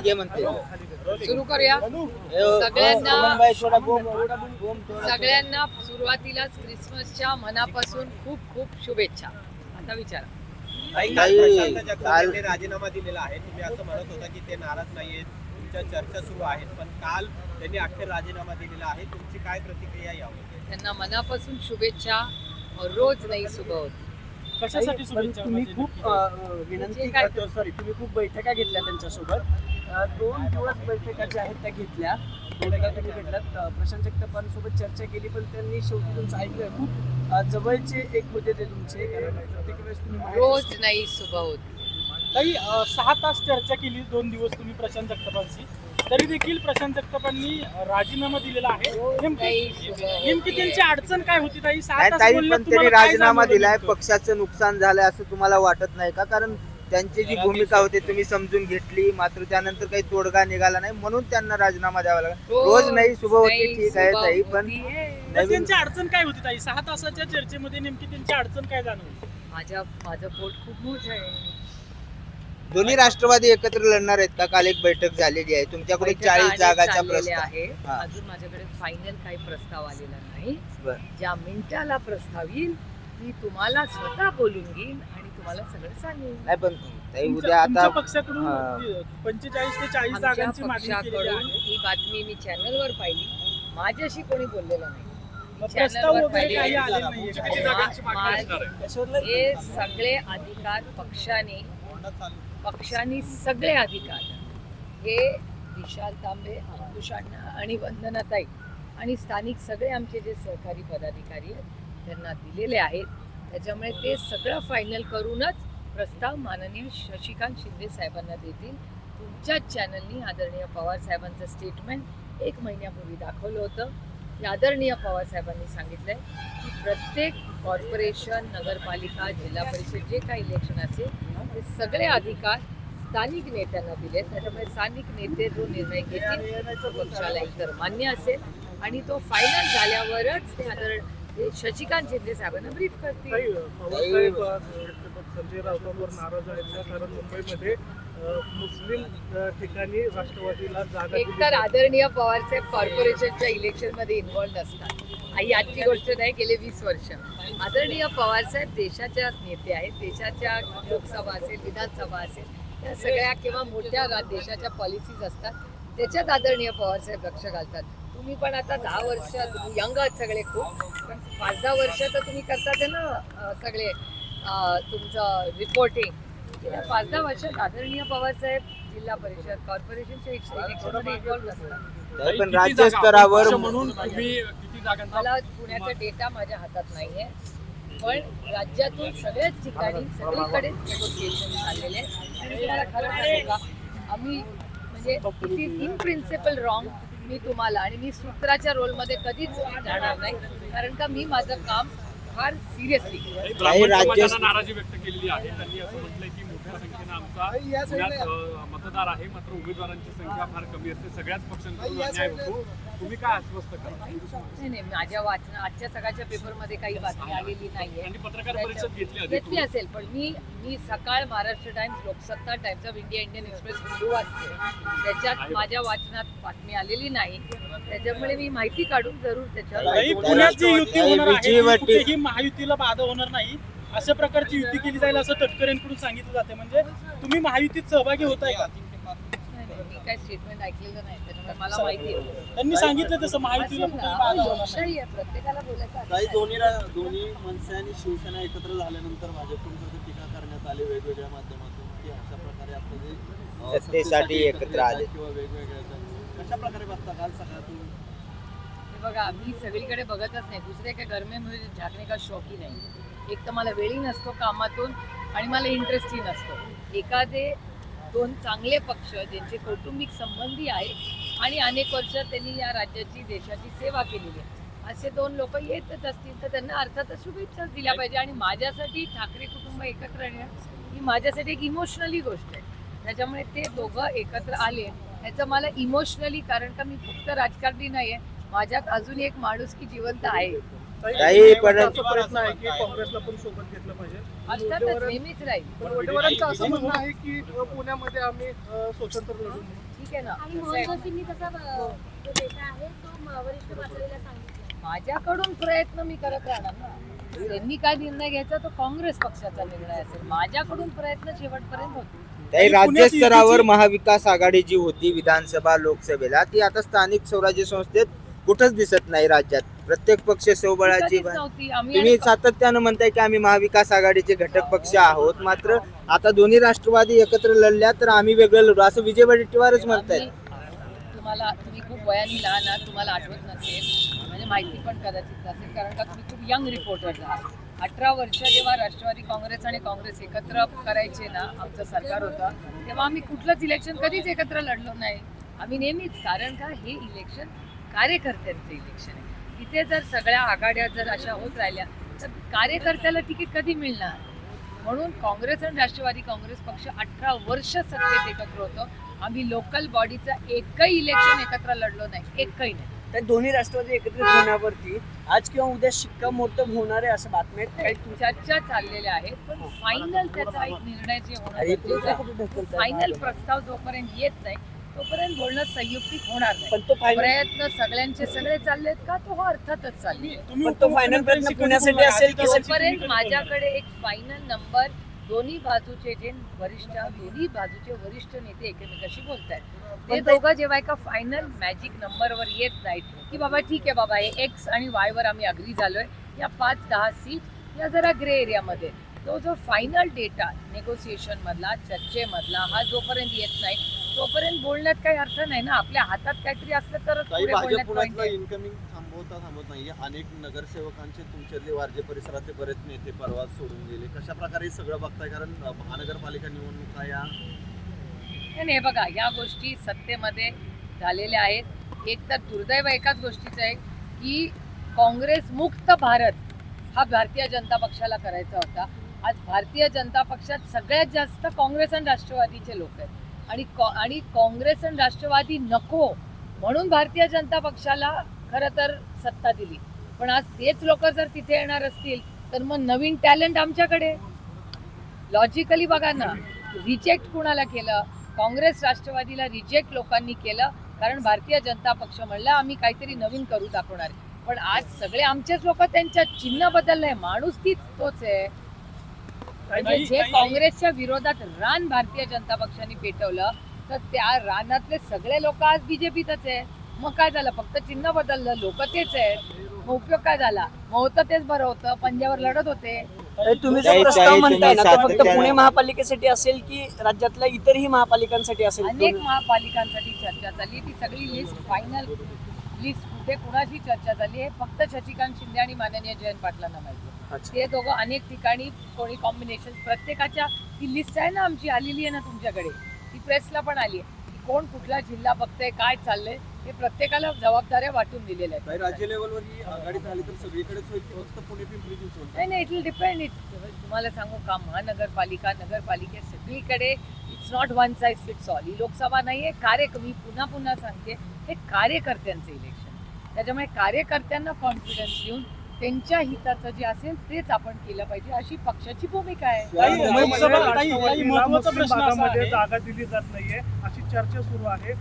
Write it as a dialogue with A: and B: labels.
A: घे म्हणते.
B: सुरू करूया. सगळ्यांना-. सगळ्यांना सुरुवातीलाच क्रिसमसच्या मनापासून खूप खूप शुभेच्छा. आता विचारा.
A: काल-
C: राजीनामा दिलेला आहे. तुम्ही असं म्हणत होता की ते नाराज नाहीयेत. तुमच्या चर्चा सुरू आहेत. पण काल त्यांनी अखेर राजीनामा दिलेला आहे. तुमची काय प्रतिक्रिया यावर?
B: त्यांना मनापासून शुभेच्छा. और रोज नाही सुबह होती
D: कशासाठी शुभेच्छा
E: तुम्ही
D: म्हणजे
E: खूप अ, अ, विनंती
B: जे काय-
E: करतो सॉरी तुम्ही खूप बैठका घेतल्या त्यांच्यासोबत. दोन दिवस बैठका ज्या आहेत त्या घेतल्या. बैठका घेतल्यात. प्रशांत जगतापांसोबत चर्चा केली पण त्यांनी शेवटी तुमचं ऐकलं खूप. जवळचे एक होते ते तुमचे कारण प्रत्येक वेळेस तुम्ही बाहेर
B: रोज नाही सुबह होती.
D: ताई अं, सहा तास चर्चा केली दोन दिवस तुम्ही प्रशांत जगतापांशी. तरी देखील प्रशांत जगतापांनी राजीनामा दिलेला आहे. नेमकी. त्यांची अडचण काय होती ताई? सहा तास
A: पण त्यांनी राजीनामा दिलाय? पक्षाचं नुकसान झालंय असं तुम्हाला वाटत नाही का? कारण त्यांची जी भूमिका होती तुम्ही समजून घेतली. मात्र त्यानंतर काही तोडगा निघाला नाही म्हणून त्यांना राजीनामा द्यावा लागला. रोज नाही शुभ होती ठीक आहे ताई पण
B: है.
D: त्यांची अडचण काय होती ताई? सहा तासाच्या चर्चेमध्ये नेमकी त्यांची अडचण काय जाणवली?
B: माझ्या माझं पोट खूप मोठं आहे.
A: दोन्ही राष्ट्रवादी एकत्र लढणार आहेत का? काल एक बैठक झालेली आहे. तुमच्याकडे चाळीस जागाचा प्रस्ताव.
B: आहे.
A: हा.
B: अजून माझ्याकडे फायनल काही प्रस्ताव आलेला नाही.
A: बरं.
B: ज्या मिनिटाला प्रस्ताव येईल मी तुम्हाला स्वतः बोलून घेईन आणि तुम्हाला सगळं सांगेन
A: नाही पण ताई उद्या आता
D: पक्षाकडून
A: हा.
D: पंचेचाळीस ते चाळीस
B: आमच्या
D: जागांची मागणी केलेली
B: पक्षाकडून
D: आहे
B: ही बातमी मी चॅनलवर पाहिली माझ्याशी कोणी बोललेलं नाही
D: मग
B: channel
D: प्रस्ताव
B: वर
D: वगैरे
B: पाहिली.
D: काही आलेले नाहीये का?
B: मा- मा-
E: त्याच्यावरलं
B: हे सगळे अधिकार पक्षाने पक्षाने सगळे अधिकार हे विशाल तांबे अंकुश अण्णा आणि वंदनाताई आणि स्थानिक सगळे आमचे जे सहकारी पदाधिकारी आहेत त्यांना दिलेले आहेत त्याच्यामुळे ते सगळं फायनल करूनच प्रस्ताव माननीय शशिकांत शिंदे साहेबांना देतील. तुमच्याच चॅनलनी आदरणीय पवार साहेबांचं स्टेटमेंट एक महिन्यापूर्वी दाखवलं होतं. की आदरणीय पवार साहेबांनी सांगितलं आहे की प्रत्येक कॉर्पोरेशन नगरपालिका जिल्हा परिषद जे काही इलेक्शन असेल ते सगळे अधिकार स्थानिक नेत्यांना दिले त्याच्यामुळे स्थानिक नेते जो निर्णय घेतील तो पक्षाला एकतर मान्य असेल आणि तो फायनल झाल्यावरच ते आदर ते शशिकांत शिंदे साहेबांना ब्रीफ करतील.
D: पवारसाहेब, संजय राऊतांवर नाराज आहेत का? कारण मुंबईमध्ये अ, मुस्लिम अ, ठिकाणी राष्ट्रवादीला जागा दिली
B: एकतर आदरणीय पवारसाहेब कॉर्पोरेशनच्या इलेक्शनमध्ये इन्व्हॉल्ड असतात. आई आजची गोष्ट नाही गेले वीस वर्ष. आदरणीय पवारसाहेब देशाच्या नेते आहेत देशाच्या लोकसभा असेल विधानसभा असेल त्या सगळ्या किंवा मोठ्या रा- देशाच्या पॉलिसीज असतात त्याच्यात आदरणीय पवारसाहेब लक्ष घालतात. तुम्ही पण आता दहा वर्ष यंग आहात सगळे खूप. पण पाच दहा वर्ष तर तुम्ही करतात आहे ना सगळे तुमचं रिपोर्टिंग गेल्या पाच दहा वर्षात आदरणीय पवारसाहेब जिल्हा परिषद कॉर्पोरेशनच्या इलेक्शनमध्ये इन्व्हॉल्व असतात.
A: ताई पण राज्य स्तरावर
D: म्हणून तुम्ही किती जागांचा
B: मला पुण्याचा डेटा माझ्या हातात नाहीये. पण राज्यातून सगळ्याच ठिकाणी सगळीकडे चाललेले आणि तुम्हाला खरं सांगू का? आम्ही म्हणजे it is in principle wrong मी तुम्हाला आणि मी सूत्राच्या रोलमध्ये कधीच जाणार नाही कारण का मी माझं काम फार सिरियसली
A: काही राज्य
F: नाराजी व्यक्त केलेली आहे. त्यांनी असं म्हटलंय की मोठ्या संख्येनं आमचा मतदार आहे मात्र उमेदवारांची संख्या फार कमी असते. सगळ्याच पक्षांकडून तुम्ही काय आश्वस्त करा
B: नाही नाही माझ्या वाचना आजच्या सकाळच्या पेपरमध्ये काही बातमी आलेली नाहीये.
F: त्यांनी पत्रकार परिषद घेतली
B: घेतली असेल पण मी मी Sakal Maharashtra Times Loksatta Times of India Indian Express Hindu वाचते त्याच्यात माझ्या वाचनात बातमी आलेली नाही. त्याच्यामुळे मी माहिती काढून जरूर त्याच्यावर
D: जी युती होणार आहे. महायुतीला बाधा होणार नाही. अशा प्रकारची युती केली जाईल असं तटकरेंकडून सांगितलं जाते म्हणजे तुम्ही महायुतीत सहभागी होताय का?
B: नाही, नाही, मी काय स्टेटमेंट ऐकलेलं नाही त्याच्यामुळे मला माहिती आहे
D: त्यांनी सांगितलं तसं
B: बोलायचा
E: काही दोन्ही दोन्ही मनसे आणि शिवसेना एकत्र झाल्यानंतर भाजपकडून टीका करण्यात आली वेगवेगळ्या माध्यमातून की अशा प्रकारे आपलं जे
A: सत्तेसाठी एकत्र आले.
E: किंवा वेगवेगळ्या. कशा प्रकारे बघता काल सगळ्यातून
B: हे बघा मी सगळीकडे बघतच नाही. दुसरे काय गरमेमुळे झाकणे का शौकी नाही एक तर मला वेळही नसतो कामातून आणि मला इंटरेस्टही नसतो. एखादे दोन चांगले पक्ष ज्यांचे कौटुंबिक संबंधी आहेत आणि अनेक वर्ष त्यांनी या राज्याची देशाची सेवा केलेली आहे. असे दोन लोक येतच असतील तर त्यांना अर्थातच शुभेच्छाच दिल्या पाहिजे आणि माझ्यासाठी ठाकरे कुटुंब एकत्र येणं ही माझ्यासाठी एक इमोशनली गोष्ट आहे. त्याच्यामुळे ते दोघं एकत्र आले ह्याचं मला इमोशनली कारण का मी फक्त राजकारणी नाही आहे माझ्यात अजून एक माणूस की जिवंत आहे.
A: ताई, पण-
D: असा प्रयत्न आहे की काँग्रेसला पण सोबत घेतलं पाहिजे.
B: अर्थातच
D: वडेवरण-
B: नेहमीच राहील.
D: पण वडेवरांचं असं म्हणणं आहे की अ, पुण्यामध्ये आम्ही अ, स्वतंत्र लढू म्हणून.
B: ठीक आहे ना.
G: आणि
B: कसं आहे?
G: मोहन जोशींनी तसा अ, जो डेटा आहे तो म- वरिष्ठ पातळीला सांगितला.
B: माझ्याकडून प्रयत्न मी करत राहणार ना. त्यांनी काय निर्णय घ्यायचा तो काँग्रेस पक्षाचा निर्णय असेल. माझ्याकडून प्रयत्न शेवटपर्यंत होते
A: काही राज्यस्तरावर महाविकास आघाडी जी होती विधानसभा लोकसभेला ती आता स्थानिक स्वराज्य संस्थेत कुठंच दिसत नाही राज्यात. प्रत्येक पक्ष स्वबळाची तुम्ही सातत्यानं म्हणताय की आम्ही महाविकास आघाडीचे घटक पक्ष आहोत. मात्र आता दोन्ही राष्ट्रवादी एकत्र लढल्या तर आम्ही वेगळं लढू. असं विजय वडेट्टीवारच म्हणताय
B: आम्ही- तुम्हाला तुम्ही खूप वयाने लहान आहात तुम्हाला आठवत नसेल. म्हणजे माहिती पण कदाचित नसेल कारण का तुम्ही खूप यंग रिपोर्टर आहात. अठरा वर्ष जेव्हा राष्ट्रवादी काँग्रेस आणि काँग्रेस एकत्र करायचे ना आमचं सरकार होतं तेव्हा आम्ही कुठलंच इलेक्शन कधीच एकत्र लढलो नाही. आम्ही नेहमीच कारण का हे इलेक्शन कार्यकर्त्यांचं इलेक्शन आहे. तिथे जर सगळ्या आघाड्या जर अशा होत राहिल्या तर कार्यकर्त्याला तिकीट कधी मिळणार? म्हणून काँग्रेस आणि राष्ट्रवादी काँग्रेस पक्ष अठरा वर्ष सत्तेत एकत्र होतं. आम्ही लोकल बॉडीचं एकही इलेक्शन एकत्र लढलो नाही. एकही नाही.
E: त्या दोन्ही राष्ट्रवादी एकत्रित होण्यावरती आज किंवा उद्या शिक्कामोर्तब होणार आहे असं बातम्या आहेत
B: चर्चा चाललेल्या आहेत पण फायनल त्याचा एक निर्णय जे होणं
E: अरे,
B: गरजेचं
E: कुठे
B: आहे.
E: कुठे ढकलताय?
B: फायनल प्रस्ताव जोपर्यंत येत नाही तोपर्यंत बोलणं संयुक्तिक होणार नाही.
E: पण तो
B: प्रयत्न सगळ्यांचे सगळे चाललेत का? तो हो अर्थातच चालले
E: पण तो फायनल प्रयत्न पुण्यासाठी असेल की सचिन
B: तोपर्यंत माझ्याकडे एक फायनल नंबर दोन्ही बाजूचे जे वरिष्ठ दोन्ही बाजूचे वरिष्ठ नेते एकमेकाशी बोलतायत. ते
E: पण ते-
B: दोघं जेव्हा एका फायनल मॅजिक नंबरवर येत नाहीत की बाबा ठीक आहे बाबा हे एक्स आणि वाय वर आम्ही अग्री झालोय. या पाच दहा सीट या जरा ग्रे एरियामध्ये तो जो फायनल डेटा नेगोसिएशन मधला चर्चेमधला हा जोपर्यंत येत नाही तोपर्यंत बोलण्यात काही अर्थ नाही ना आपल्या हातात काहीतरी असलं तरच
H: ताई. इन्कमिंग थांबवता थांबत नाहीये. अनेक नगरसेवकांचे तुमच्यातले वारजे परिसरातले बरेच नेते परवा सोडून गेले. कशा प्रकारे सगळं बघताय? कारण महानगरपालिका निवडणुका या
B: नाही नाही, हे बघा या गोष्टी सत्तेमध्ये झालेल्या आहेत. एक तर दुर्दैव एकाच गोष्टीचं आहे की काँग्रेस मुक्त भारत हा भारतीय जनता पक्षाला करायचा होता. आज भारतीय जनता पक्षात सगळ्यात जास्त काँग्रेस आणि राष्ट्रवादीचे लोक आहेत. आणि आणि काँग्रेस आणि राष्ट्रवादी नको म्हणून भारतीय जनता पक्षाला खरं तर सत्ता दिली. पण आज तेच लोक जर तिथे येणार असतील तर मग नवीन टॅलेंट आमच्याकडे. लॉजिकली बघा ना रिजेक्ट कुणाला केलं? काँग्रेस राष्ट्रवादीला रिजेक्ट लोकांनी केलं कारण भारतीय जनता पक्ष म्हणला आम्ही काहीतरी नवीन करू दाखवणार. पण आज सगळे आमचेच लोक त्यांच्या चिन्ह बदललंय. माणूस तीच तोच आहे. म्हणजे जे काँग्रेसच्या विरोधात रान भारतीय जनता पक्षाने पेटवलं तर त्या रानातले सगळे लोक आज बीजेपीतच आहे मग काय झालं? फक्त चिन्ह बदललं लोक तेच आहेत. मग उपयोग काय झाला? मग होतं तेच बरं होतं पंजावर लढत होते.
E: तुम्ही जो प्रस्ताव म्हणताय ना
A: तुम्ही
E: तो फक्त
A: सातत्यानं-
E: पुणे महापालिकेसाठी असेल की राज्यातल्या इतरही महापालिकांसाठी असेल?
B: अनेक महापालिकांसाठी चर्चा झाली ती सगळी लिस्ट फायनल लिस्ट कुठे कुणाशी चर्चा झाली हे फक्त शशिकांत शिंदे आणि माननीय जयंत पाटलांना माहिती. ते दोघं अनेक ठिकाणी कोणी कॉम्बिनेशन प्रत्येकाच्या ती लिस्ट आहे ना आमची आलेली आहे ना तुमच्याकडे. ती प्रेसला पण आली आहे. की कोण कुठला जिल्हा बघतंय काय चाललंय हे प्रत्येकाला जबाबदाऱ्या वाटून दिलेल्या आहेत.
H: राज्य लेवलवर ही आघाडी झाली तर सगळीकडेच होईल की फक्त पुणे पिंपरी चिंचवड
B: नाही नाही इट विल डिपेंड इट तुम्हाला सांगू का महानगरपालिका नगरपालिके सगळीकडे it's not one size fits all ही लोकसभा नाही आहे कार्य मी पुन्हा पुन्हा सांगते हे कार्यकर्त्यांचं इलेक्शन त्याच्यामुळे कार्यकर्त्यांना कॉन्फिडन्स देऊन त्यांच्या हिताचं जे असेल तेच आपण केलं पाहिजे. अशी पक्षाची भूमिका आहे.
D: मुस्लिम
H: प्रश्न.
D: जागा दिली जात नाहीये. अशी चर्चा सुरू आहे.